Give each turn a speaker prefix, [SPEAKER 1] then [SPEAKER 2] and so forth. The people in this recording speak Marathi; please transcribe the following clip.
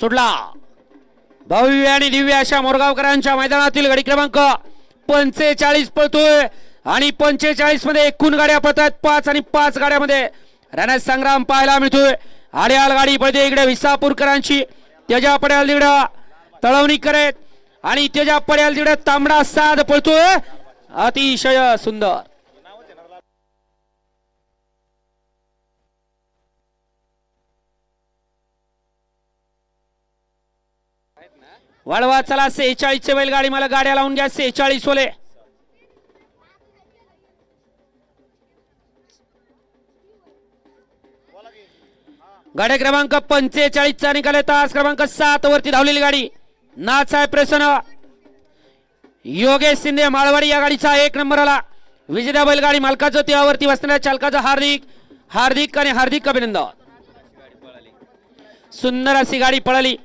[SPEAKER 1] सुटला भव्य आणि दिव्य अशा मोरगावकरांच्या मैदानातील गाडी क्रमांक पंचेचाळीस पळतोय आणि पंचेचाळीसमध्ये एकूण गाड्या पळतात पाच आणि पाच गाड्यामध्ये रणज संग्राम पाहायला मिळतोय. आड्याल गाडी पळते इकडे विसापूरकरांची. त्याच्या पड्याल तिकडं तळवणी करत आणि त्याच्या पड्याल तिकडे तांबडा साध पळतोय. अतिशय सुंदर. वळवा चला सेहेचाळीसचे बैलगाडी मला गाड्या लावून घ्या सेहेचाळीस ओले. गाड्या क्रमांक पंचेचाळीसचा निकाल तास क्रमांक सात वरती धावलेली गाडी. नाच आहे प्रसन्न. योगेश शिंदे माळवाडी या गाडीचा एक नंबर आला विजेता बैलगाडी मालकाचं त्यावरती बसणाऱ्या चालकाचं हार्दिक हार्दिक आणि हार्दिक अभिनंदन. सुंदर अशी गाडी पळाली.